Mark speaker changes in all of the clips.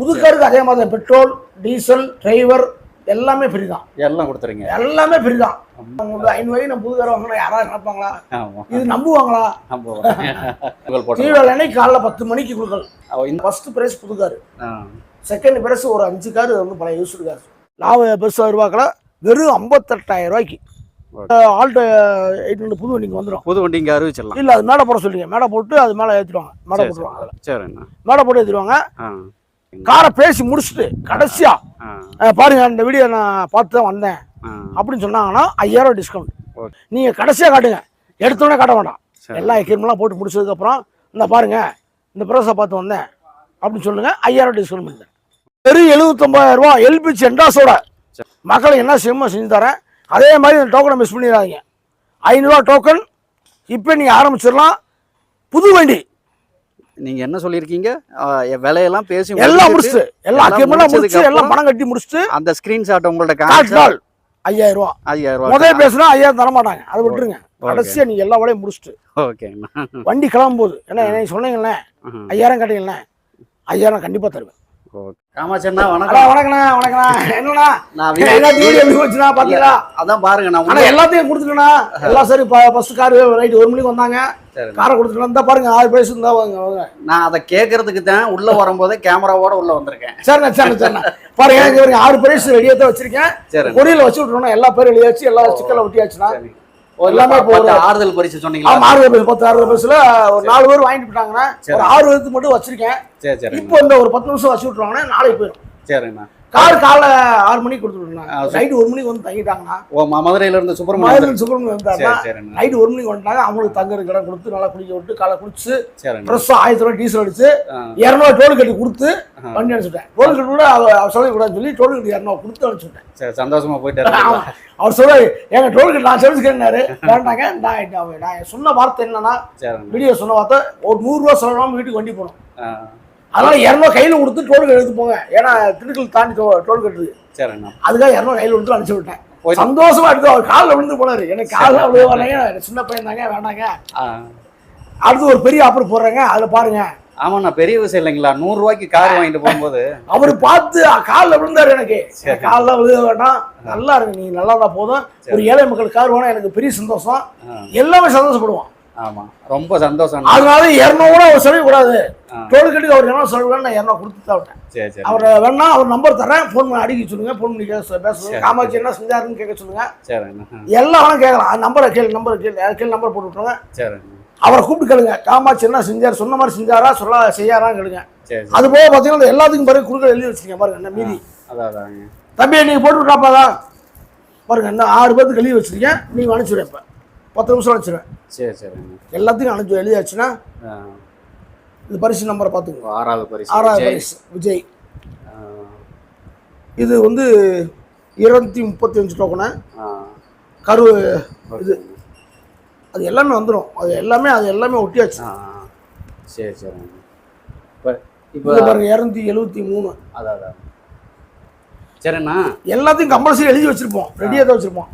Speaker 1: புதுக்காருக்கு அதே மாதிரி petrol diesel driver எல்லாமே ஃப்ரீ தான்.
Speaker 2: எல்லாம் கொடுத்துறீங்க
Speaker 1: எல்லாமே ஃப்ரீ தான். உங்களுக்கு ஐநூறு நம்ம புதுக்கார வாங்கினா யாராவது நினைப்பாங்களா? இது நம்புவாங்களா? அன்னைக்கு காலைல பத்து மணிக்கு கொடுக்கல்.
Speaker 2: இந்த
Speaker 1: ஃபர்ஸ்ட் பிரைஸ் புதுக்காரு
Speaker 2: ஆ,
Speaker 1: செகண்ட் பிரைஸ் ஒரு அஞ்சு காரு வந்து பழைய யூஸ்டு கார். லாபம் பெருசாக ரூபாக்கில் வெறும் ஐம்பத்தெட்டாயிரம் ரூபாய்க்கு.
Speaker 2: ஓகே.
Speaker 1: ஆல்ட்டோ எயிட் ஹண்ட்ரட் புது வண்டிக்கு வந்துடும்
Speaker 2: புது வண்டி இங்கே அறிவிச்சிடலாம்
Speaker 1: இல்லை அது மேடை போட சொல்லுங்க மேடை போட்டு அது மேலே ஏற்றிடுவாங்க மேடை
Speaker 2: சரி,
Speaker 1: போட்டுருவாங்க.
Speaker 2: சரிண்ணா
Speaker 1: மேடை போட்டு ஏற்றிடுவாங்க காரை பேசி முடிச்சுட்டு கடைசியா பாருங்க இந்த வீடியோ நான் பார்த்து தான் வந்தேன் அப்படின்னு சொன்னாங்கன்னா ஐயாயிரம் டிஸ்கவுண்ட்
Speaker 2: ஓகே.
Speaker 1: நீங்கள் கடைசியாக காட்டுங்க. எடுத்தோடனே காட்ட வேண்டாம். எல்லா எக்கிரமெல்லாம் போட்டு முடிச்சதுக்கப்புறம் இந்த பாருங்க இந்த ப்ரைஸை பார்த்து வந்தேன். அப்படின்னு சொல்லுங்க ஐயாயிரம் டிஸ்கவுண்ட் பண்ணுறேன் வெறும் எழுபத்தொம்பதாயிரம் ரூபா எல்பிஜி என்டாஸோட மக்களுக்கு என்ன செய்யணுமோ செஞ்சு தரேன். அதே மாதிரி இந்த டோக்கனை மிஸ் பண்ணிடாதீங்க. ஐநூறுரூவா டோக்கன் இப்போ நீங்கள் ஆரம்பிச்சிடலாம். புது வண்டி.
Speaker 2: நீங்க என்ன சொல்லியிருக்கீங்க? விலையெல்லாம் பேசி
Speaker 1: எல்லாம் எல்லா
Speaker 2: எல்லாம்
Speaker 1: முடிச்சு எல்லாம் பணம் கட்டி முடிச்சுட்டு
Speaker 2: அந்த ஸ்கிரீன்ஷாட் உங்கள்ட்ட
Speaker 1: நாள் ஐயாயிரம் ரூபா.
Speaker 2: ஐயாயிரம் ரூபாய்
Speaker 1: முதல் பேசுனா ஐயாயிரம் தர மாட்டாங்க. அதை விட்டுருங்க. கடைசியாக நீங்கள் எல்லா வேலையும் முடிச்சுட்டு.
Speaker 2: ஓகேண்ணா
Speaker 1: வண்டி கிளம்பும் போது ஏன்னா என்ன சொன்னீங்களே ஐயாயிரம் கேட்டீங்களே ஐயாயிரம் கண்டிப்பாக தருவேன்.
Speaker 2: காமாச்சண்ணா வணக்கம்.
Speaker 1: வணக்கண்ணா வணக்கண்ணா. என்னண்ணா?
Speaker 2: நான் வீடியோ-
Speaker 1: எப்படி வச்சுனா
Speaker 2: அதான் பாருங்க நான்
Speaker 1: ஆனா எல்லாத்தையும் கொடுத்துட்டேண்ணா. எல்லாம் சரி ஃபர்ஸ்ட் கார் ரைட் ஒரு மணிக்கு வந்தாங்க.
Speaker 2: சரி.
Speaker 1: காரை கொடுத்துட்டேன் இந்த பாருங்க ஆறு பேசு இருந்தா வாங்க
Speaker 2: நான் அதை கேட்கறதுக்கு தான் உள்ள வரும்போதே கேமராவோட உள்ள வந்திருக்கேன்.
Speaker 1: சரிண்ணா சரிண்ணா சரிண்ணா. பாருங்க இங்க ஆறு பிரைஸ் ரெடியாக தான் வச்சிருக்கேன்.
Speaker 2: சரி
Speaker 1: கொடியில் வச்சு விட்டுருவோம் எல்லா பேரும் எழுதியாச்சு எல்லா சிக்கலை ஒட்டியாச்சுண்ணா.
Speaker 2: சரி.
Speaker 1: எல்லாமே
Speaker 2: ஆறுதல் பரிசு சொன்னீங்களா?
Speaker 1: ஆமா ஆறு பேர் பத்து ஆறு பேர்ஸ்ல ஒரு நாலு பேர் வாங்கிட்டு போயிட்டாங்கண்ணா ஒரு ஆறு பேருக்கு மட்டும் வச்சிருக்கேன். இப்போ இந்த ஒரு பத்து நிமிஷம் வச்சு விட்டுருவாங்கன்னா நாளைக்கு போயிடும்
Speaker 2: சரிண்ணா
Speaker 1: கார் காலைல ஆறு மணிக்கு
Speaker 2: சரி.
Speaker 1: நைட்டு ஒரு மணிக்கு வந்து தங்கிட்டாங்கண்ணா
Speaker 2: ஓ மதுரையில இருந்து சுப்பிரமணியம்
Speaker 1: சுப்பிரமணியம்
Speaker 2: சரிண்ணா
Speaker 1: நைட்டு ஒரு மணிக்கு வந்துட்டாங்க. அவங்களுக்கு தங்குற இடம் கொடுத்து நல்லா குளிக்க விட்டு காலை குளிச்சு ஃப்ரெஷ்ஷாக ஆயிரத்தி ரூபாய் டீசல் அடிச்சு
Speaker 2: ஆ,
Speaker 1: இரநூறு டோல் கட்டி கொடுத்து. வண்டி அனுப்பிச்சுட்டேன். டோல் கட்டி கூட அவர் சொல்லக்கூடாதுன்னு சொல்லி டோல் கட்டி இரநூறு கொடுத்து அனுப்பிச்சுட்டேன்.
Speaker 2: சரி சந்தோஷமா போயிட்டு?
Speaker 1: அவர் சொல்ல எங்க டோல் கட்டி நான் சர்வீஸ்க்கு வேண்டாங்க நான் நான் சொன்ன வார்த்தை என்னன்னா வீடியோ சொன்ன வார்த்தை ஒரு நூறுரூவா சொல்லணும் வீட்டுக்கு வண்டி
Speaker 2: ஆ,
Speaker 1: அதனால இரநூறு கையில் கொடுத்து டோல் எடுத்து போங்க. ஏன்னா திண்டுக்கல் தாண்டி டோல் கட்டுது.
Speaker 2: சரிண்ணா.
Speaker 1: அதுக்காக இரநூறு கையில் கொடுத்து அனுப்பிச்சு விட்டேன். சந்தோஷமா எடுத்து அவர் காலில் விழுந்து போனாரு. எனக்கு காலில் விழுவாங்க சின்ன பையன் தாங்க வேண்டாங்க
Speaker 2: ஆ,
Speaker 1: அடுத்து ஒரு பெரிய ஆஃபர் போடுறாங்க. அதில் பாருங்க.
Speaker 2: ஆமாண்ணா பெரிய விஷயம் இல்லைங்களா? நூறு ரூபாய்க்கு கார் வாங்கிட்டு போகும்போது.
Speaker 1: அவர் பார்த்து காலில் விழுந்தாரு எனக்கு. காலில் விழுக வேண்டாம். நல்லா இருக்கு. நீ நல்லா இருந்தா போதும். ஒரு ஏழை மக்கள் கார் வேணும் எனக்கு பெரிய சந்தோஷம். எல்லாமே சந்தோஷப்படுவான்
Speaker 2: ஆமா. ரொம்ப சந்தோஷம்.
Speaker 1: அதனால இரநூறு அவர் சொல்ல கூடாது
Speaker 2: ஆ.
Speaker 1: டோல் கட்டுக்கு அவர் என்ன சொல்லுவாங்க நான் இரநூறு கொடுத்து தான் விட்டேன்.
Speaker 2: சரி சரி.
Speaker 1: அவர் வேணா அவர் நம்பர் தரேன். ஃபோன் பண்ணி அடிக்க சொல்லுங்க. ஃபோன் பண்ணி கேட்க பேச சொல்லுங்க. காமாட்சி என்ன செஞ்சாருன்னு கேட்க சொல்லுங்க.
Speaker 2: ஆ,
Speaker 1: எல்லாம் கேட்கலாம். நம்பரை கேளு நம்பர் கேளு. கேளு நம்பர் போட்டு விட்டுருங்க.
Speaker 2: சரிண்ணா
Speaker 1: அவரை கூப்பிட்டு கேளுங்க. காமாட்சி என்ன செஞ்சார் சொன்ன மாதிரி செஞ்சாரா சொல்ல செய்யாரான்னு கேளுங்க.
Speaker 2: சரி சரி.
Speaker 1: அது போக பார்த்தீங்கன்னா எல்லாத்துக்கும் பிறகு குறுக்க எழுதி வச்சிருக்கேன் பாருங்க என்ன மீதி. தம்பி நீங்கள் போட்டு விட்டாப்பாதா பாருங்க இன்னும் ஆறு பேருக்கு எழுதி வச்சிருக்கேன். நீங்கள் அனுப்பிச்சுடுறேன் இப்போ. பத்து நிமிஷம் அனுப்பிச்சிடுவேன்
Speaker 2: சரி சரிண்ணா
Speaker 1: எல்லாத்துக்கும் அனுப்பிச்சு எழுதியாச்சுன்னா இந்த பரிசு நம்பரை பார்த்துக்கோங்க.
Speaker 2: ஆறாவது பரிசு.
Speaker 1: ஆறாவது. பரிசு. விஜய். இது வந்து இருநூத்தி முப்பத்தி அஞ்சு டோக்கனு கரு
Speaker 2: இது.
Speaker 1: அது எல்லாமே வந்துடும் அது எல்லாமே அது எல்லாமே ஒட்டியாச்சு.
Speaker 2: சரி சரிண்ணா இப்போ இப்போ
Speaker 1: பாருங்க இரநூத்தி எழுபத்தி மூணு.
Speaker 2: அதான் அதான். சரிண்ணா
Speaker 1: எல்லாத்தையும் கம்பல்சரி எழுதி வச்சிருப்போம். ரெடியாக தான் வச்சிருப்போம்.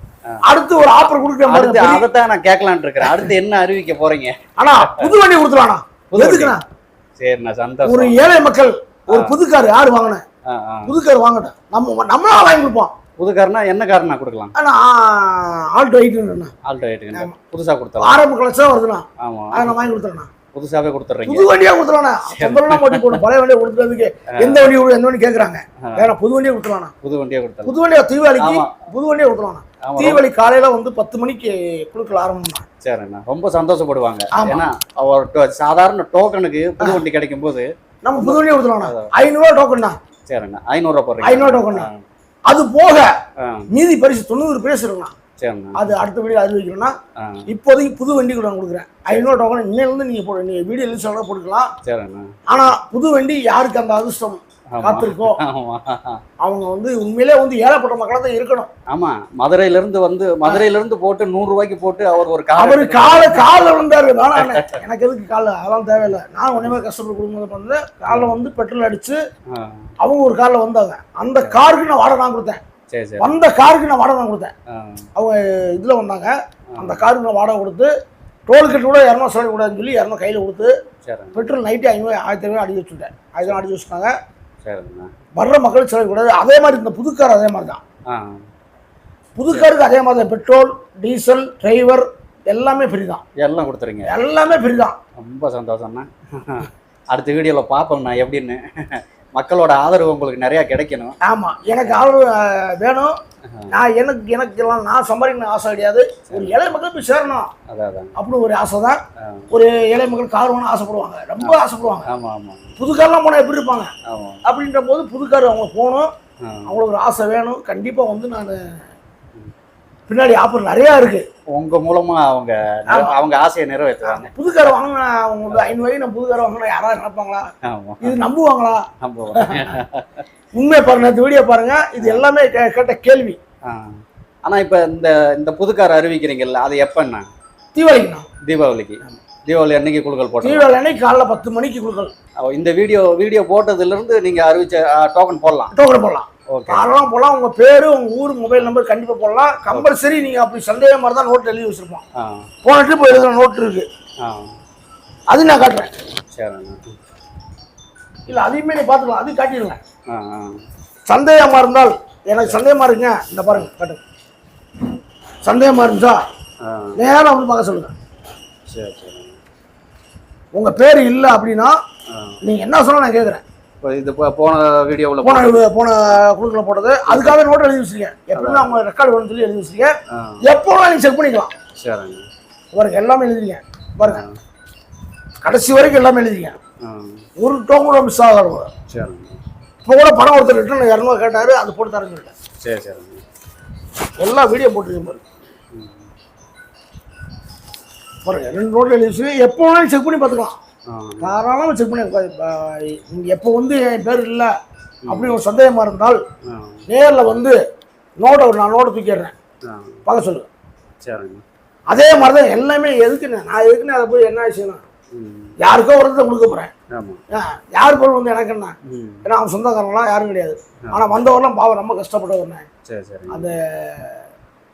Speaker 1: அடுத்து ஒரு ஆஃபர்
Speaker 2: அடுத்து
Speaker 1: மாதிரி
Speaker 2: அதைத்தான் நான் கேட்கலான்ட்டு இருக்கிறேன். அடுத்து என்ன அறிவிக்க போறீங்க?
Speaker 1: ஆனா புது வண்டி கொடுத்துருவானா. எதுக்குண்ணா?
Speaker 2: சரிண்ணா
Speaker 1: ஒரு
Speaker 2: சந்தோஷம்.
Speaker 1: ஏழை மக்கள் ஒரு புது கார் யார் வாங்கினேன். புது கார் நம்ம நம்மளா வாங்கி கொடுப்போம்.
Speaker 2: புது கார்னா என்ன கார்னா கொடுக்கலாம்?
Speaker 1: ஆனா ஆல்டோ எயிட்டுண்ணா
Speaker 2: ஆல்டோ எயிட்டுங்க புதுசா கொடுத்துடலாம்
Speaker 1: ஆரம்ப கலெக்ஷன் வருதுண்ணா.
Speaker 2: ஆமா.
Speaker 1: அதை நான் வாங்கி கொடுத்துறேண்ணா.
Speaker 2: புதுசாவே கொடுத்துட்றீங்க
Speaker 1: புது வண்டியா கொடுத்துருவானா சொந்தம்லாம் ஓட்டி போடணும். பழைய வண்டியை கொடுத்துறதுக்கு எந்த வண்டி எந்த வண்டி கேட்குறாங்க வேற புது வண்டியை கொடுத்துருவானா
Speaker 2: புது வண்டியே கொடுத்துடலாம்.
Speaker 1: புது வண்டியா தீபாவளிக்கு. புது வண்டியை கொடுத்துருவானா
Speaker 2: ஆமா
Speaker 1: தீபாவளி காலையில வந்து பத்து மணிக்கு கொடுக்கல ஆரம்பம்னா
Speaker 2: சரிண்ணா ரொம்ப சந்தோஷப்படுவாங்க. ஏன்னா அவர் சாதாரண டோக்கனுக்கு புது வண்டி கிடைக்கும் போது
Speaker 1: நம்ம புது வண்டியை கொடுத்துருவானா ஐநூறுவா டோக்கன் தான்
Speaker 2: சரிண்ணா ஐநூறுரூவா போடுறீங்க.
Speaker 1: ஐநூறு டோக்கன் தான் அது போக மீதி பரிசு தொண்ணூறு பேர் இருக்குண்ணா
Speaker 2: சரிண்ணா.
Speaker 1: அது அடுத்த வீடியோ அறிவிக்கணும்னா இப்போதைக்கு புது வண்டி கூட நான் கொடுக்குறேன். ஐநூறு டோக்கன் இன்னையிலேருந்து நீங்கள் போட நீங்கள் வீடியோ சொல்ல போட்டுக்கலாம்.
Speaker 2: சரிண்ணா.
Speaker 1: ஆனால் புது வண்டி யாருக்கு அந்த அதிர்ஷ்டம்?
Speaker 2: ஆமா.
Speaker 1: காத்திருக்கோ
Speaker 2: ஆமா.
Speaker 1: அவங்க வந்து உண்மையிலே வந்து ஏழைப்பட்ட மக்களாக தான் இருக்கணும்.
Speaker 2: ஆமா. மதுரையில இருந்து வந்து மதுரையில இருந்து போட்டு நூறு ரூபாய்க்கு போட்டு அவர் ஒரு
Speaker 1: அவரு கால காலில் விழுந்தாரு. எனக்கு எதுக்கு காலில்? அதெல்லாம் தேவையில்லை. நான் ஒன்றுமே கஷ்டப்பட்டு குடும்பத்தை பண்ணது காலில் வந்து பெட்ரோல் அடிச்சு அவங்க ஒரு காரில் வந்தாங்க. அந்த காருக்கு நான் வாடகை நான் கொடுத்தேன். வந்த காருக்கு நான் வாடகை நான் கொடுத்தேன். அவங்க இதில் வந்தாங்க. அந்த காருக்கு நான் வாடகை கொடுத்து டோல்கேட் கூட இரநூறு சொல்லக்கூடாதுன்னு சொல்லி இரநூறு கையில் கொடுத்து பெட்ரோல் நைட்டு ஐநூறு ஆயிரத்தி ஐநூறு அடிச்சு வச்சுட்டேன். ஆயிரம் அடிச்சு வச்சுட்டாங்க. வர்ற மக்கள் செலவிடக்கூடாது அதே மாதிரி இந்த புதுக்கார் அதே மாதிரி தான். புதுக்காருக்கு அதே மாதிரி தான். பெட்ரோல் டீசல் டிரைவர் எல்லாமே ஃப்ரீ தான்.
Speaker 2: எல்லாம் கொடுத்துறீங்க
Speaker 1: எல்லாமே ஃப்ரீ தான்.
Speaker 2: ரொம்ப சந்தோஷம்ண்ணா. அடுத்த வீடியோவில் பார்ப்போம்ண்ணா எப்படின்னு. மக்களோட ஆதரவு உங்களுக்கு நிறையா கிடைக்கணும்.
Speaker 1: ஆமாம் எனக்கு ஆதரவு வேணும். நான் எனக்கு எனக்கு எல்லாம் நான் சம்பாதிக்கணும் ஆசை கிடையாது. ஒரு ஏழை மக்கள் போய் சேரணும். அப்படின்னு ஒரு ஆசை தான். ஒரு ஏழை மக்கள் கார் ஆசைப்படுவாங்க. ரொம்ப ஆசைப்படுவாங்க.
Speaker 2: ஆமாம் ஆமாம்
Speaker 1: புது கார்லாம் போனால் எப்படி இருப்பாங்க? அப்படின்ற போது புது கார் அவங்க போகணும். அவங்களுக்கு ஒரு ஆசை வேணும். கண்டிப்பாக வந்து நான் பின்னாடி ஆஃபர் நிறையா இருக்குது
Speaker 2: உங்க மூலமா அவங்க அவங்க ஆசையை நிறைவேற்றுவாங்க.
Speaker 1: புது கார் வாங்கினா அவங்க வந்து ஐநூறு நான் புது கார் வாங்கினா யாராவது நினைப்பாங்களா?
Speaker 2: ஆமாம்
Speaker 1: இது நம்புவாங்களா?
Speaker 2: நம்ம
Speaker 1: உண்மையை பாருங்க இந்த வீடியோ பாருங்க இது எல்லாமே கேட்ட கேள்வி.
Speaker 2: ஆ. ஆனா இப்ப இந்த இந்த புதுக்கார் அறிவிக்கிறீங்கல்ல அது எப்பண்ணா
Speaker 1: தீபாவளிக்குண்ணா.
Speaker 2: தீபாவளிக்கு. தீபாவளி அன்னைக்கு குழுக்கள் போட்டோம்.
Speaker 1: தீபாவளி அன்னைக்கு காலைல பத்து மணிக்கு கொடுக்கல்
Speaker 2: இந்த வீடியோ வீடியோ போட்டதுல இருந்து நீங்க அறிவிச்ச டோக்கன் போடலாம்.
Speaker 1: டோக்கன் போடலாம். காரணம் போடலாம். உங்க பேரு உங்க ஊர் மொபைல் நம்பர் கண்டிப்பா போடலாம். கம்பல்சரி நீங்க அப்படி சந்தேகம் தான் நோட் எழுதி வச்சிருப்போம். போன ட்ரிப் எழுதுற நோட் இருக்கு. அது நான் காட்டுறேன். இல்ல அதையுமே நீ பாத்துக்கலாம் அது காட்டிடுங்க.
Speaker 2: ஆ ஆ.
Speaker 1: சந்தேகமா இருந்தால் எனக்கு சந்தேகமா இருக்குங்க இந்த பாருங்க காட்டுங்க. சந்தேகமா இருந்துச்சா?
Speaker 2: ஆ.
Speaker 1: நேரா வந்து பார்க்க சொல்லுங்க.
Speaker 2: சரி சரி.
Speaker 1: உங்க பேர் இல்லை அப்படின்னா
Speaker 2: ஆ.
Speaker 1: நீங்க என்ன சொல்ல நான் கேட்குறேன்
Speaker 2: இப்போ இது போன வீடியோவில்
Speaker 1: போன போன குழுக்களை போட்டது. அதுக்காக நோட் எழுதி வச்சிருக்கேன். எப்பவுமே அவங்க ரெக்கார்டு வேணும்னு சொல்லி எழுதி வச்சிருக்கேன். எப்போ வேணாலும் நீங்க செக் பண்ணிக்கலாம்.
Speaker 2: சரிண்ணா
Speaker 1: பாருங்க எல்லாமே எழுதிருக்கேன். பாருங்க. கடைசி வரைக்கும் எல்லாமே எழுதிருக்கேன். ஒரு டோன் கூட மிஸ் ஆகாது
Speaker 2: சரிண்ணா
Speaker 1: இப்போ கூட பணம் ஒருத்தர் ரிட்டர்ன் இரநூறு கேட்டாரு அது போட்டு தரேன்னு சொல்லிட்டேன்.
Speaker 2: சரி சரிண்ணா
Speaker 1: எல்லா வீடியோ போட்டுருக்கேன் பாருங்க. பாருங்க ரெண்டு நோட்டில் எழுதி வச்சு எப்போ வேணாலும் செக் பண்ணி பார்த்துக்கலாம். தாராளமாக செக் பண்ணி நீங்கள் எப்போ வந்து என் பேர் இல்லை அப்படி ஒரு சந்தேகமாக இருந்தால் நேரில் வந்து நோட்டை ஒரு நான் நோட்டை தூக்கிடுறேன். பார்க்க சொல்லுங்க
Speaker 2: சரிண்ணா
Speaker 1: அதே மாதிரி தான் எல்லாமே எதுக்குண்ணே நான் எதுக்குன்னு அதை போய் என்ன
Speaker 2: ம்.
Speaker 1: யாருக்கோ ஒருத்தர் கொடுக்க போகிறேன் யார் பொருள் வந்து எனக்கு என்ன? ஏன்னா அவன் சொந்தக்காரங்களாம் யாரும் கிடையாது. ஆனால் வந்தவரெல்லாம் பாவம் ரொம்ப கஷ்டப்பட்டவர்னே.
Speaker 2: சரி சரிங்க.
Speaker 1: அந்த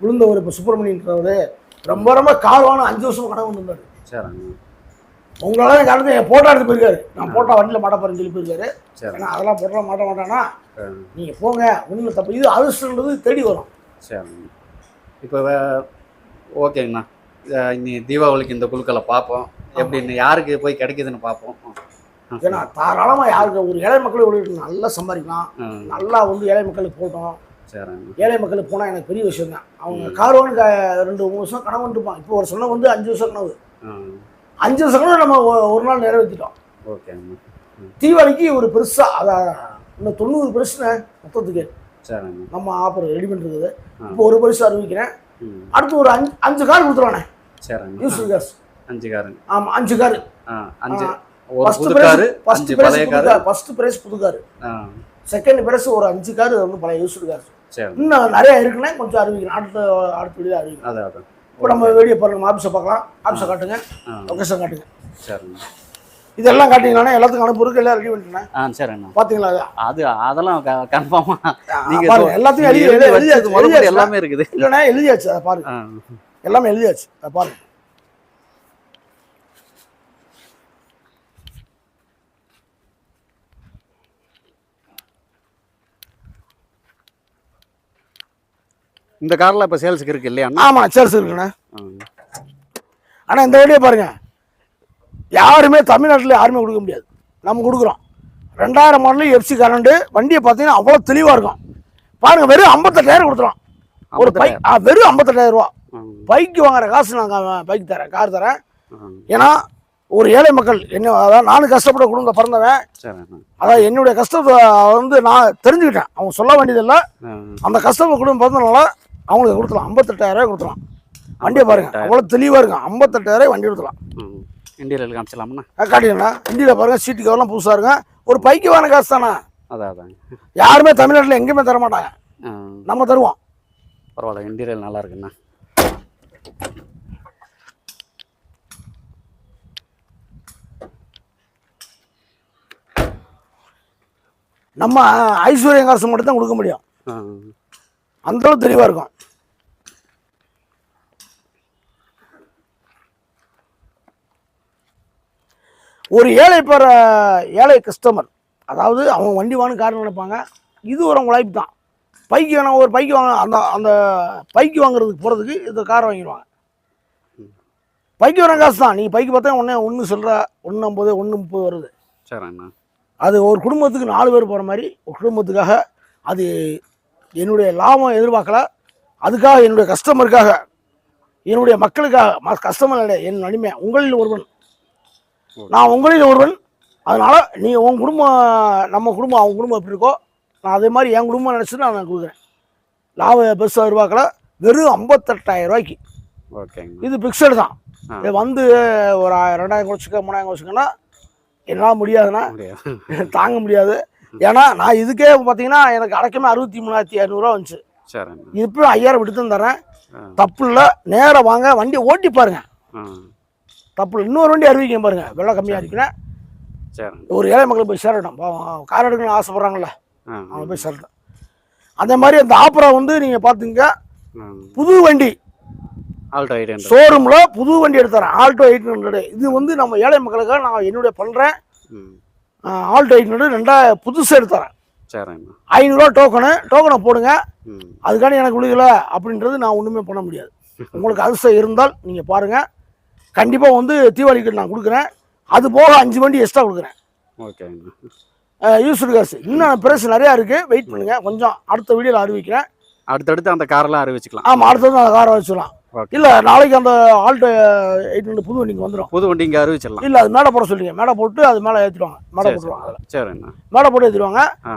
Speaker 1: விழுந்தவர் இப்போ சுப்பிரமணியன்றவர் ரொம்ப ரொம்ப கால் வாங்க அஞ்சு வருஷம் கடன் வந்திருந்தார்.
Speaker 2: சரிங்க.
Speaker 1: உங்களால என் காலத்தில் என் போட்டோ எடுத்து போயிருக்காரு. நான் போட்டோ வண்டியில் மாட்ட போறேன்னு சொல்லி போயிருக்காரு.
Speaker 2: சரி.
Speaker 1: ஏன்னா அதெல்லாம் போட்டோ மாட்ட மாட்டானா? நீங்கள் போங்க ஒன்றும் தப்பு இது அதிர்ஷ்டன்றது தேடி வரும்.
Speaker 2: சரிங்க இப்போ ஓகேங்கண்ணா. இனி தீபாவளிக்கு இந்த குழுக்களை பார்ப்போம். எப்படின்னு யாருக்கு போய் கிடைக்குதுன்னு பார்ப்போம்.
Speaker 1: ஏன்னா தாராளமாக யாருக்கு ஒரு ஏழை மக்கள் ஒரு நல்லா சம்பாதிக்கலாம். நல்லா வந்து ஏழை மக்களுக்கு போட்டோம்.
Speaker 2: சரிங்க.
Speaker 1: ஏழை மக்களுக்கு போனால் எனக்கு பெரிய விஷயம் தான் அவங்க கார் வாங்கி ரெண்டு மூணு வருஷம் கனவு இருப்பான் இப்போ ஒரு சொன்ன வந்து அஞ்சு வருஷம் கனவு. அஞ்சு கனவு நம்ம ஒரு நாள் நிறைவேற்றிட்டோம்
Speaker 2: ஓகேங்கண்ணா
Speaker 1: தீபாவளிக்கு ஒரு பெருசாக அதான் இன்னும் தொண்ணூறு பரிசுன்னு மொத்தத்துக்கு.
Speaker 2: சரிங்க
Speaker 1: நம்ம ஆஃபர் ரெடி பண்ணிருக்குது
Speaker 2: ஆ.
Speaker 1: இப்போ ஒரு பரிசு அறிவிக்கிறேன். அடுத்து ஒரு அஞ்சு அஞ்சு கார் கொடுத்துருவானே
Speaker 2: சரிங்க
Speaker 1: யூஸ் கார்ஸ்
Speaker 2: அஞ்சு காருங்க
Speaker 1: ஆமாம் அஞ்சு கார்.
Speaker 2: ஆ அஞ்சு.
Speaker 1: First prize
Speaker 2: car
Speaker 1: first prize புது
Speaker 2: காரு.
Speaker 1: கார் ஃபர்ஸ்ட் பிரைஸ் புது கார். செகண்ட் பிரைஸ் ஒரு அஞ்சு கார் வந்து பழைய யூஸ்டு கார்
Speaker 2: சரி.
Speaker 1: இன்னும் நிறைய இருக்குன்னா கொஞ்சம் அறிவிக்கிறேன். அடுத்த அடுத்த வீடியோ அறிவிக்கிறேன். இப்போ நம்ம வீடியோ பாருங்க நம்ம ஆஃபீஸை பார்க்கலாம். ஆஃபீஸை காட்டுங்க லொக்கேஷன் காட்டுங்க.
Speaker 2: சரிங்க
Speaker 1: இதெல்லாம் காட்டிங்கன்னா எல்லாத்துக்கும் அனுப்புறதுக்கு எல்லாம் ரெடி பண்ணிட்டேன்
Speaker 2: ஆ சரிங்கண்ணா
Speaker 1: பார்த்தீங்களா அது?
Speaker 2: அது அதெல்லாம் கன்ஃபார்மா
Speaker 1: ஆ,
Speaker 2: நீங்க
Speaker 1: எல்லாத்தையும் எழுதி எழுதியாச்சு.
Speaker 2: எல்லாமே இருக்குது.
Speaker 1: இல்லைண்ணே எழுதியாச்சு அதை பாருங்க. எல்லாமே எழுதியாச்சு அதை பாருங்க.
Speaker 2: இந்த கார்லாம் இப்போ சேல்ஸுக்கு இருக்கு இல்லையாண்ணா
Speaker 1: ஆமாம் சேர்ஸ் இருக்குண்ணே. ஆனால் இந்த வீடியோ பாருங்க. யாருமே தமிழ்நாட்டில் யாருமே கொடுக்க முடியாது. நம்ம கொடுக்குறோம். ரெண்டாயிரம் மாடல் எஃப்சி கரண்டு வண்டியை பார்த்தீங்கன்னா அவ்வளோ தெளிவாக இருக்கும். பாருங்க வெறும் ஐம்பத்தெட்டாயிரம் கொடுத்துரும் ஒரு பைக் வெறும் ஐம்பத்தெட்டாயிரம் ரூபா.
Speaker 2: ஆ.
Speaker 1: பைக் வாங்குற காசு நாங்கள் பைக் தரேன் கார் தரேன். ஏன்னா ஒரு ஏழை மக்கள் என்ன அதாவது நானும் கஷ்டப்பட்ட குடும்ப பிறந்தவன். அதாவது என்னுடைய கஷ்டத்தை வந்து நான் தெரிஞ்சுக்கிட்டேன். அவங்க சொல்ல வேண்டியதில்லை. அந்த கஷ்டப்பட்ட குடும்பம் பிறந்தனால அவங்களுக்கு கொடுத்துலாம் ஐம்பத்தெட்டாயிரம் கொடுத்துலாம் வண்டியை பாருங்க அவ்வளோ தெளிவாக இருக்கும் ஐம்பத்தெட்டாயிரம் வண்டி கொடுத்துலாம்
Speaker 2: ம். இன்டீரியல் காமிச்சலாம்ண்ணா
Speaker 1: காட்டிங்களா இந்தியில் பாருங்க சீட்டு கவர்லாம் புதுசாக இருங்க ஒரு பைக்கு வாங்க காசு தானே?
Speaker 2: அதான் அதாங்க.
Speaker 1: யாருமே தமிழ்நாட்டில் எங்கேயுமே தர மாட்டாங்க. நம்ம தருவோம்.
Speaker 2: பரவாயில்ல இன்டீரியல் நல்லா இருக்குண்ணா
Speaker 1: நம்ம ஐஸ்வர்யம் காசு மட்டும் தான் கொடுக்க முடியும்.
Speaker 2: ஆ
Speaker 1: அந்த அளவு தெளிவாக இருக்கும். ஒரு ஏழை பெற ஏழை கஸ்டமர் அதாவது அவங்க வண்டி வாங்க காரணம் நினைப்பாங்க? இது ஒரு அவங்க லைஃப் தான். பைக்கு வேணா ஒரு பைக்கு வாங்க அந்த அந்த பைக்கு வாங்குறதுக்கு போகிறதுக்கு இந்த கார் வாங்கிடுவாங்க. பைக்கு வர காசு தான். நீங்கள் பைக்கு பார்த்தா ஒன்று ஒன்று சொல்கிற ஒன்று ஐம்பது ஒன்று முப்பது வருது.
Speaker 2: சரிண்ணா
Speaker 1: அது ஒரு குடும்பத்துக்கு நாலு பேர் போகிற மாதிரி ஒரு குடும்பத்துக்காக அது என்னுடைய லாபம் எதிர்பார்க்கல. அதுக்காக என்னுடைய கஸ்டமருக்காக என்னுடைய மக்களுக்காக கஸ்டமர் என் அடிமை உங்களில் ஒருவன். நான் உங்களில் ஒருவன். அதனால் நீங்கள் உன் குடும்பம் நம்ம குடும்பம் அவங்க குடும்பம் எப்படி இருக்கோ நான் அதே மாதிரி என் குடும்பம் நினச்சிட்டு நான் கொடுக்குறேன். லாபம் பெருசாக எதிர்பார்க்கல. வெறும் ஐம்பத்தெட்டாயிரம் ரூபாய்க்கு.
Speaker 2: ஓகேங்கண்ணா
Speaker 1: இது பிக்சடு தான். இது வந்து ஒரு ரெண்டாயிரம் குறைச்சிக்க மூணாயிரம் குறைச்சிக்கன்னா என்னால் முடியாதுன்னா
Speaker 2: முடியாது.
Speaker 1: தாங்க முடியாது. ஏன்னா நான் இதுக்கே பார்த்தீங்கன்னா எனக்கு அடைக்கமே அறுபத்தி மூணாயிரத்தி இரநூறுவா வந்துச்சு.
Speaker 2: சரிண்ணா
Speaker 1: இப்போ ஐயாயிரம் தான் தரேன். தப்பு இல்லை. நேராக வாங்க. வண்டியை ஓட்டி பாருங்க. தப்பு இன்னொரு வண்டி அறிவிக்க பாருங்க. விலை கம்மியாக இருக்குன்னா.
Speaker 2: சரிண்ணா
Speaker 1: ஒரு ஏழை மக்கள் போய் சேரட்டும். கார் எடுக்கணும்னு ஆசைப்பட்றாங்கல்ல. அவங்க போய் சேரட்டும். அந்த மாதிரி அந்த ஆப்பரா வந்து நீங்கள் பார்த்துங்க புது வண்டி.
Speaker 2: எயிட் ஹண்ட்ரட்
Speaker 1: ஷோரூமில் புது வண்டி எடுத்து தரேன். ஆல்டோ எயிட் ஹண்ட்ரடு இது வந்து நம்ம ஏழை மக்களுக்காக நான் என்னுடைய பண்ணுறேன் ஆல்டோ ஹண்ட்ரட் ரெண்டா புதுசாக எடுத்து தரேன்
Speaker 2: சரிண்ணா
Speaker 1: ஐநூறுரூவா டோக்கனு டோக்கனை போடுங்க.
Speaker 2: ம்.
Speaker 1: அதுக்காண்டி எனக்கு விழுகல அப்படின்றது நான் ஒன்றுமே பண்ண முடியாது. உங்களுக்கு அதிர்ஷ்டம் இருந்தால் நீங்கள் பாருங்கள் கண்டிப்பாக வந்து தீபாவளிக்கு நான் கொடுக்குறேன். அது போக அஞ்சு வண்டி எக்ஸ்ட்ரா கொடுக்குறேன்.
Speaker 2: ஓகேங்கண்ணா
Speaker 1: யூஸ்டு காசு இன்னும் பிரைஸ் நிறையா இருக்குது வெயிட் பண்ணுங்கள் கொஞ்சம் அடுத்த வீடியோவில் அறிவிக்கிறேன்.
Speaker 2: அடுத்தடுத்து அந்த காரெல்லாம் அறிவிச்சுக்கலாம்.
Speaker 1: ஆமாம் அடுத்தது அந்த காரை வச்சுக்கலாம். இல்லை நாளைக்கு அந்த ஆல்டோ எயிட் ஹண்ட்ரட் புது வண்டிக்கு வந்துடும்
Speaker 2: புது வண்டி இங்கே அறிவிச்சிடலாம்.
Speaker 1: இல்லை அது மேடை போட சொல்லுங்க மேடை போட்டு அது மேலே ஏற்றிடுவாங்க மேடை
Speaker 2: சரி,
Speaker 1: போட்டுருவாங்க. அதில்
Speaker 2: சரிண்ணா.
Speaker 1: மேடை போட்டு ஏற்றிடுவாங்க
Speaker 2: ஆ.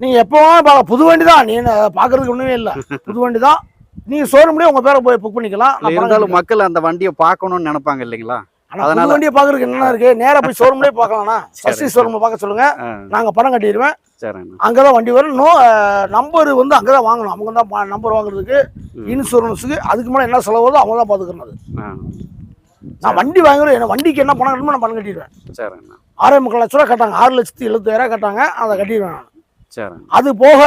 Speaker 1: நீங்கள் எப்போவும் புது வண்டி தான். நீ பார்க்கறதுக்கு ஒன்றுமே இல்லை. புது வண்டி தான். நீங்கள் ஷோரூம்லேயே உங்கள் பேரை போய் புக் பண்ணிக்கலாம்.
Speaker 2: இருந்தாலும் மக்கள் அந்த வண்டியை பார்க்கணும்னு நினைப்பாங்க இல்லைங்களா? அதனால-
Speaker 1: வண்டியை பார்க்கறதுக்கு என்னென்ன இருக்குது நேராக போய் ஷோரூம்லேயே பார்க்கலாம்ண்ணா சசி ஷோரூமில் பார்க்க சொல்லுங்கள்
Speaker 2: ஆ.
Speaker 1: நாங்கள் பணம் கட்டிடுவேன்.
Speaker 2: சரிண்ணா.
Speaker 1: அங்கே தான் வண்டி வரும். நோ நம்பர் வந்து அங்கே தான் வாங்கணும். அவங்க தான் நம்பர் வாங்குறதுக்கு. இன்சூரன்ஸுக்கு அதுக்கு மேலே என்ன செலவு அவங்க தான் பார்த்துக்கிறது
Speaker 2: ஆ.
Speaker 1: நான் வண்டி வாங்குறேன். என்ன வண்டிக்கு என்ன பணம் கட்டணுமோ நான் பணம் கட்டிடுவேன். ஆறே முக்கால் லட்ச ரூபா கட்டாங்க. ஆறு லட்சத்தி எழுபத்தாயிரம் கட்டாங்க. அதை கட்டிடுவேன் நான். அது போக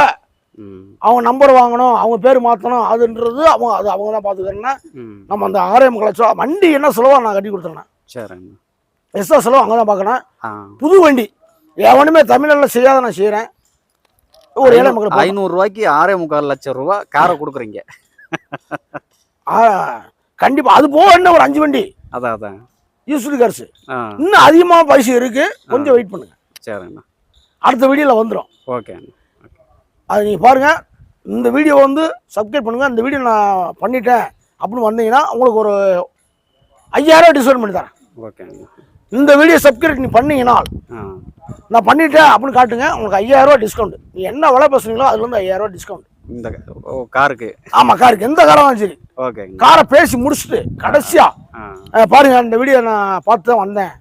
Speaker 1: அவங்க நம்பர் வாங்கணும். அவங்க பேர் மாற்றணும் அதுன்றது அவங்க அது அவங்க தான் பார்த்துக்கிறேன்னா நம்ம அந்த ஆறே முக்கால் லட்ச ரூபா வண்டி என்ன செலவோ நான் கட்டி கொடுத்துறேன்.
Speaker 2: சரிண்ணா
Speaker 1: எக்ஸ்ட்ரா செலவு அங்கே தான் பார்க்கணும். புது வண்டி. எவனுமே தமிழ்நாட்டில் செய்யாத நான் செய்கிறேன் ஒரு ஏழை மக்கள் பார்க்கணும்.
Speaker 2: ஐநூறு ரூபாய்க்கு ஆறே முக்கால் லட்சம் ரூபா காரை கொடுக்குறீங்க.
Speaker 1: ஆ, கண்டிப்பா. அது போக என்ன ஒரு அஞ்சு வண்டி.
Speaker 2: அதான் அதான்.
Speaker 1: Used cars. இன்னும் அதிகமாக பைசு இருக்கு. கொஞ்சம் வெயிட் பண்ணுங்க.
Speaker 2: சரிண்ணா
Speaker 1: அடுத்த வீடியோவில் வந்துடும்
Speaker 2: ஓகேண்ணா.
Speaker 1: அது நீங்கள் பாருங்க. இந்த வீடியோ வந்து சப்ஸ்கிரைப் பண்ணுங்க. இந்த வீடியோ நான் பண்ணிட்டேன் அப்படின்னு வந்தீங்கன்னா உங்களுக்கு ஒரு ஐயாயிரம் டிஸ்கவுண்ட் பண்ணி தரேன்.
Speaker 2: ஓகேண்ணா
Speaker 1: இந்த வீடியோ சப்ஸ்கிரைப் நீ பண்ணீங்கன்னா
Speaker 2: ஆ.
Speaker 1: நான் பண்ணிட்டேன் அப்படின்னு காட்டுங்க உங்களுக்கு ஐயாயிரம் ரூபா டிஸ்கவுண்ட் நீ என்ன விலை பேசுறீங்களோ அதுலேருந்து ஐயாயிரம் ரூபா டிஸ்கவுண்ட்
Speaker 2: இந்த காருக்கு?
Speaker 1: ஆமாம் காருக்கு. எந்த காரம் சரி.
Speaker 2: ஓகேங்க.
Speaker 1: காரை பேசி முடிச்சுட்டு கடைசியா
Speaker 2: ஆ.
Speaker 1: அஹ், பாருங்க இந்த வீடியோ நான் பார்த்து தான் வந்தேன்.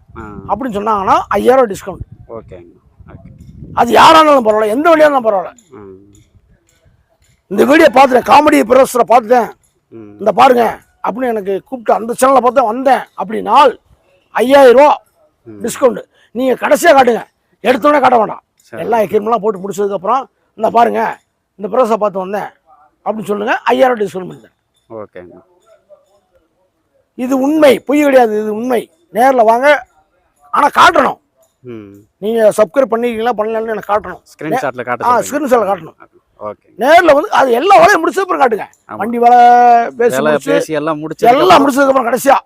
Speaker 1: அப்படின்னு சொன்னாங்கன்னா ஐயாயிரம் ரூபா டிஸ்கவுண்ட்
Speaker 2: ஓகேங்க. ஓகே.
Speaker 1: அது யாரானாலும் பரவாயில்ல எந்த வழியாக இருந்தாலும் பரவாயில்ல. இந்த வீடியோ பார்த்துட்டேன் காமெடி ப்ரொஃபஸரை பார்த்துட்டேன். இந்த பாருங்க அப்படின்னு எனக்கு கூப்பிட்டு அந்த சேனலில் பார்த்து வந்தேன். அப்படின்னால் ஐயாயிரம் ரூபா. டிஸ்கவுண்ட் நீங்கள் கடைசியாக காட்டுங்க. எடுத்தோடனே காட்ட வேண்டாம். எல்லா எக்யூப்மெண்ட்லாம் போட்டு முடிச்சதுக்கப்புறம் இந்த பாருங்க இந்த ப்ரொஃபஸரை பார்த்து வந்தேன் அப்படின்னு சொல்லுங்க. ஐயாயிரம் டிஸ்கவுண்ட் பண்ணிட்டேன்
Speaker 2: ஓகேங்க.
Speaker 1: இது உண்மை. பொய் கிடையாது. இது உண்மை. நேரில் வாங்க. ஆனால் காட்டணும். நீங்கள் சப்ஸ்கிரைப் பண்ணிருக்கீங்களா பண்ணலன்னு எனக்கு காட்டணும்.
Speaker 2: ஸ்க்ரீன்ஷாட்டில் காட்ட
Speaker 1: ஆ. ஸ்கிரீன்ஷாட்டில் காட்டணும். நேரில் வந்து அது எல்லா வேலையும் முடிச்சது அப்புறம் காட்டுங்க. வண்டி வேலை பேசி
Speaker 2: பேசி எல்லாம் முடிச்சு
Speaker 1: எல்லாம் முடிச்சதுக்கு அப்புறம் கடைசியா.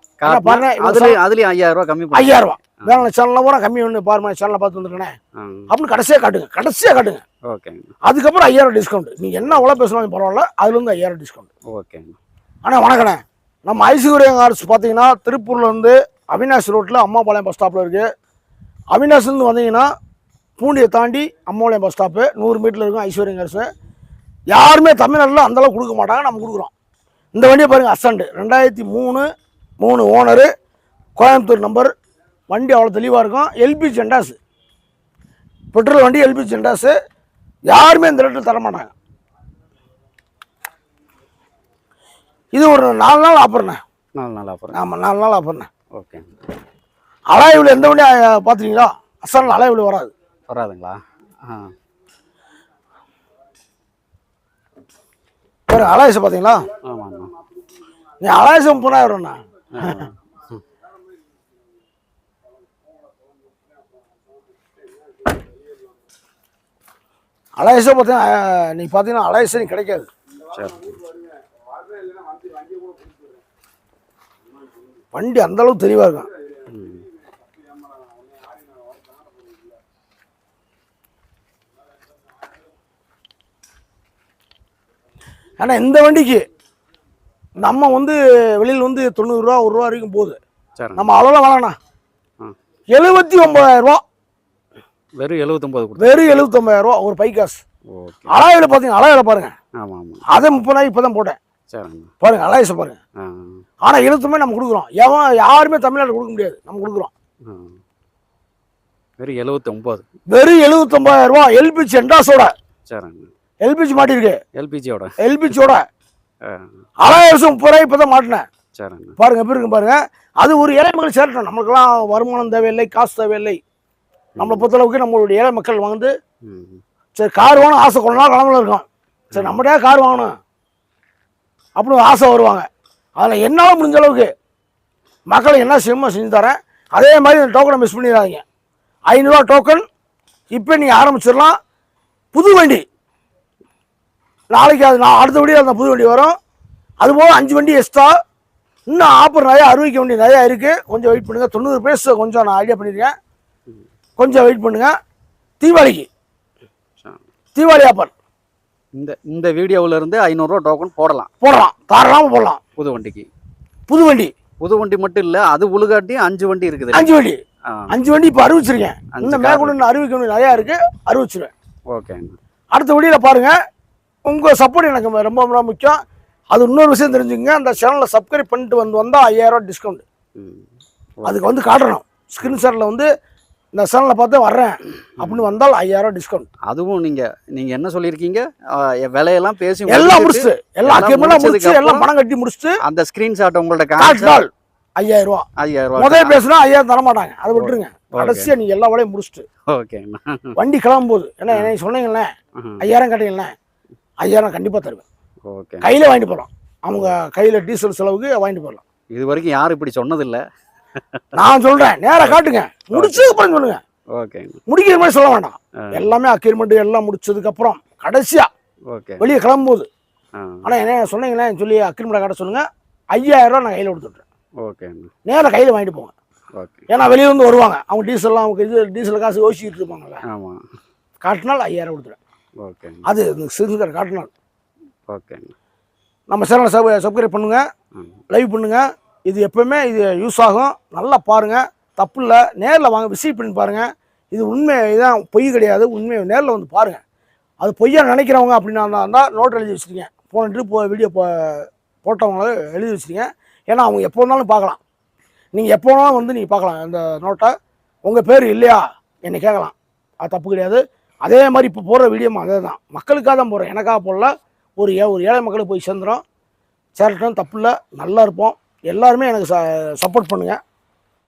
Speaker 1: பாருங்க
Speaker 2: அதுலயும் ஐயாயிரம் ரூபாய் கம்மி பண்ணி.
Speaker 1: ஐயாயிரம் ரூபாய். வேலை சேனல்ல பூரா கம்மி ஒன்று பாருங்க சேனலை பார்த்து வந்துருக்கேன். அப்படின்னு கடைசியா காட்டுங்க கடைசியா காட்டுங்க.
Speaker 2: ஓகேங்க.
Speaker 1: அதுக்கப்புறம் ஐயாயிரம் டிஸ்கவுண்ட் நீங்க என்ன எவ்வளோ பேசினாலும் பரவாயில்ல அதுல இருந்து ஐயாயிரம் டிஸ்கவுண்ட்
Speaker 2: ஓகேங்க.
Speaker 1: அண்ணா வணக்கண்ணே. நம்ம ஐசிகுரியங் ஆர்ஸ் பார்த்தீங்கன்னா திருப்பூர்ல இருந்து அவினாஷ் ரோட்ல அம்மாபாளையம் பஸ் ஸ்டாப்ல இருக்கு. அவினாஷ்லேருந்து வந்தீங்கன்னா பூண்டியை தாண்டி அம்மாபாளையம் பஸ் ஸ்டாப்பு நூறு மீட்டர்ல இருக்கும் ஐஸ்வர்யங் ஆர்ஸ் யாருமே தமிழ்நாட்டில் அந்த அளவுக்கு கொடுக்க மாட்டாங்க நம்ம கொடுக்குறோம். இந்த வண்டியை பாருங்க அசண்டு. ரெண்டாயிரத்தி மூணு மூணு ஓனரு கோயம்புத்தூர் நம்பர் வண்டி அவ்வளோ தெளிவாக இருக்கும். எல்பி ஜெண்டாஸு பெட்ரோல் வண்டி எல்பி ஜெண்டாஸு யாருமே இந்த ரேட்டில் தர மாட்டாங்க. இது ஒரு நாலு நாள் ஆஃபர்ண்ணே
Speaker 2: நாலு நாள் அப்புறம்
Speaker 1: ஆமாம் நாலு நாள் ஆஃபர்ண்ணே
Speaker 2: ஓகேங்க
Speaker 1: அலாய்வில் எந்த வண்டி பார்த்துறீங்களா அசானில் அலாய்வில் வராது.
Speaker 2: வராதுங்களா? ஆ.
Speaker 1: வேறு அலாயசை பார்த்தீங்களா நீ அலாயசம் முப்பதாயிரம்ண்ணா
Speaker 2: ஆ.
Speaker 1: அலையஸை பார்த்தீங்கன்னா நீ பார்த்தீங்கன்னா அலையஸே நீ கிடைக்காது.
Speaker 2: சரி.
Speaker 1: வண்டி அந்த அளவுக்கு தெளிவாக இருக்கும் ஆனால் இந்த வண்டிக்கு நம்ம வந்து வெளியில் வந்து தொண்ணூறுரூவா ஒரு ரூபா வரைக்கும் போகுது. நம்ம அவ்வளோலாம் வேணாண்ணா எழுபத்தி ஒம்பதாயிரம் ரூபா.
Speaker 2: வெறும் எழுபத்தொம்பது
Speaker 1: வெறும் எழுபத்தொம்பதாயிரம் ரூபா ஒரு பைக்காஸ் அலாயில் பார்த்தீங்க அலாயில் பாருங்க. அதை முப்பதாயிரம் இப்போ தான் போட்டேன் பாருங்க அலாயஸை பாருங்க. ஆனால் எழுத்துமே நம்ம கொடுக்குறோம். எவன் யாருமே தமிழ்நாட்டில் கொடுக்க முடியாது. நம்ம கொடுக்குறோம்.
Speaker 2: வெறும் எழுபத்தொம்பது
Speaker 1: வெறும் எழுபத்தொம்பதாயிரம் ரூபா எல்பிஜி என்டாஸோட
Speaker 2: சரிண்ணா.
Speaker 1: எல்பிஜி மாட்டிருக்கு
Speaker 2: எல்பிஜியோட
Speaker 1: எல்பிஜியோட முப்பது ரூபாய் இப்போ தான் மாட்டினேன் பாருங்க எப்படி இருக்கு பாருங்க. அது ஒரு ஏழை மக்கள் சேரட்டும். நம்மளுக்கெல்லாம் வருமானம் தேவையில்லை காசு தேவையில்லை. நம்மளை பொறுத்தளவுக்கு நம்மளுடைய ஏழை மக்கள் வந்து சரி கார் வாங்கணும் ஆசை கொள்ளனா கிளம்புல இருக்கும். சரி நம்மகிட்டே கார் வாங்கணும். அப்படின்னு ஆசை வருவாங்க. அதில் என்னால் முடிஞ்ச அளவுக்கு மக்களுக்கு என்ன செய்யணுமோ செஞ்சு தரேன். அதே மாதிரி இந்த டோக்கனை மிஸ் பண்ணிடாதீங்க. ஐநூறுரூவா டோக்கன் இப்போ நீங்கள் ஆரம்பிச்சிடலாம். புது வண்டி. நாளைக்கு அது நான் அடுத்த வண்டி அந்த புது வண்டி வரும். அதுபோக அஞ்சு வண்டி எக்ஸ்ட்ரா இன்னும் ஆஃபர் நிறையா அறிவிக்க வேண்டிய நிறையா இருக்குது கொஞ்சம் வெயிட் பண்ணுங்கள் தொண்ணூறு பேஸ் கொஞ்சம் நான் ஐடியா பண்ணியிருக்கேன் கொஞ்சம் வெயிட் பண்ணுங்கள் தீபாவளிக்கு. தீபாவளி ஆஃபர்
Speaker 2: இந்த இந்த வீடியோவுல இருந்து ஐநூறுரூவா டோக்கன் போடலாம்.
Speaker 1: போடலாம். தாராளமாக போடலாம்.
Speaker 2: புது வண்டிக்கு.
Speaker 1: புது வண்டி.
Speaker 2: புது வண்டி மட்டும் இல்லை அது உழுகாட்டி அஞ்சு வண்டி இருக்குது.
Speaker 1: அஞ்சு வண்டி. அஞ்சு வண்டி இப்போ அறிவிச்சிருக்கேன்.
Speaker 2: car
Speaker 1: மேற்கொண்டு அறிவிக்க வேண்டிய நிறையா இருக்குது அறிவிச்சிருவேன்.
Speaker 2: ஓகேண்ணா
Speaker 1: அடுத்த வீடியோவில் பாருங்கள் உங்கள் சப்போர்ட் எனக்கு ரொம்ப ரொம்ப முக்கியம். அது இன்னொரு விஷயம் தெரிஞ்சுங்க அந்த சேனலை சப்ஸ்கிரைப் பண்ணிட்டு வந்து வந்தால் ஐயாயிரம் டிஸ்கவுண்ட் அதுக்கு வந்து காட்டணும். ஸ்க்ரீன்ஷாட்டில் வந்து இந்த சேனலை பார்த்து வர்றேன். அப்படின்னு வந்தால் ஐயாயிரம் டிஸ்கவுண்ட்
Speaker 2: அதுவும் நீங்க நீங்க என்ன சொல்லியிருக்கீங்க? விலையெல்லாம் பேசி
Speaker 1: எல்லாம்
Speaker 2: முடிச்சிட்டு,
Speaker 1: எல்லாம் அக்கியமெல்லாம் முடிச்சு எல்லாம் பணம் கட்டி முடிச்சுட்டு
Speaker 2: அந்த ஸ்கிரீன்ஷாட் உங்கள்ட்ட
Speaker 1: காட்டினால் ஐயாயிரம் ரூபா
Speaker 2: ஐயாயிரம் ரூபா
Speaker 1: முதல் பேசுனா ஐயாயிரம் தர மாட்டாங்க. அதை விட்டுருங்க. கடைசியா நீங்க எல்லா வேலையும் முடிச்சுட்டு.
Speaker 2: ஓகேண்ணா
Speaker 1: வண்டி கிளம்பும் போது. ஏன்னா என்ன சொன்னீங்களே ஐயாயிரம் கட்டிங்களே ஐயாயிரம் கண்டிப்பா தருவேன்.
Speaker 2: ஓகே.
Speaker 1: கையில வாங்கிட்டு போகலாம் அவங்க கையில டீசல் செலவுக்கு வாங்கிட்டு போகலாம்
Speaker 2: இது வரைக்கும் யாரும் இப்படி சொன்னதில்ல.
Speaker 1: நான் சொல்றேன் நேரா காட்டுங்க. முடிச்சதுக்கு அப்புறம் சொல்லுங்க.
Speaker 2: ஓகேண்ணா
Speaker 1: முடிக்கிற மாதிரி சொல்ல வேண்டாம். எல்லாமே அக்ரிமெண்ட் எல்லாம் முடிச்சதுக்கு அப்புறம் கடைசியா
Speaker 2: ஓகே.
Speaker 1: வெளியே கிளம்பும்போது.
Speaker 2: ஆ.
Speaker 1: ஆனா என்ன சொன்னீங்களே சொல்லி அக்ரிமெண்ட் காட்ட சொல்லுங்க. ஐயாயிரம் ரூபா நான் கையில கொடுத்துட்றேன்.
Speaker 2: ஓகேண்ணா
Speaker 1: நேரா கையில வாங்கிட்டு போங்க.
Speaker 2: ஓகே.
Speaker 1: ஏன்னா வெளியே வந்து வருவாங்க. அவங்க டீசல்லாம் அவங்க இது டீசல் காசு யோசிச்சுட்டு இருப்பாங்கல்ல.
Speaker 2: ஆமாம்
Speaker 1: காட்டினால் ஐயாயிரம் கொடுத்துருவேன் அது இந்த சிறுகர் காட்டினால்
Speaker 2: ஓகேண்ணா
Speaker 1: நம்ம சேனலை சப் சப்ஸ்கிரைப் பண்ணுங்க
Speaker 2: ம்
Speaker 1: லைவ் பண்ணுங்க. இது எப்பவுமே இது யூஸ் ஆகும். நல்லா பாருங்க. தப்பு இல்லை. நேரில் வாங்க விசிட் பண்ணி பாருங்க. இது உண்மை இதான் பொய் கிடையாது. உண்மையை நேரில் வந்து பாருங்க. அது பொய்யா நினைக்கிறவங்க அப்படின்னா இருந்தால் நோட் எழுதி வச்சுருக்கேன். போன ட்ரிப் வீடியோ போ போட்டவங்கள எழுதி வச்சுருங்க ஏன்னா அவங்க எப்போ வேணாலும் பார்க்கலாம். நீங்கள் எப்போ வேணாலும் வந்து நீங்கள் பார்க்கலாம். அந்த நோட்டை உங்கள் பேர் இல்லையா? என்னை கேட்கலாம். அது தப்பு கிடையாது. அதே மாதிரி இப்போ போடுற வீடியோவும் அதே தான் மக்களுக்காக தான் போடுறேன் எனக்காக போடல. ஒரு ஏ ஒரு ஏழை மக்களுக்கு போய் சேர்ந்துடும் சேரட்டும் தப்பு இல்லை. நல்லா இருப்போம். எல்லாருமே எனக்கு ச சப்போர்ட் பண்ணுங்கள்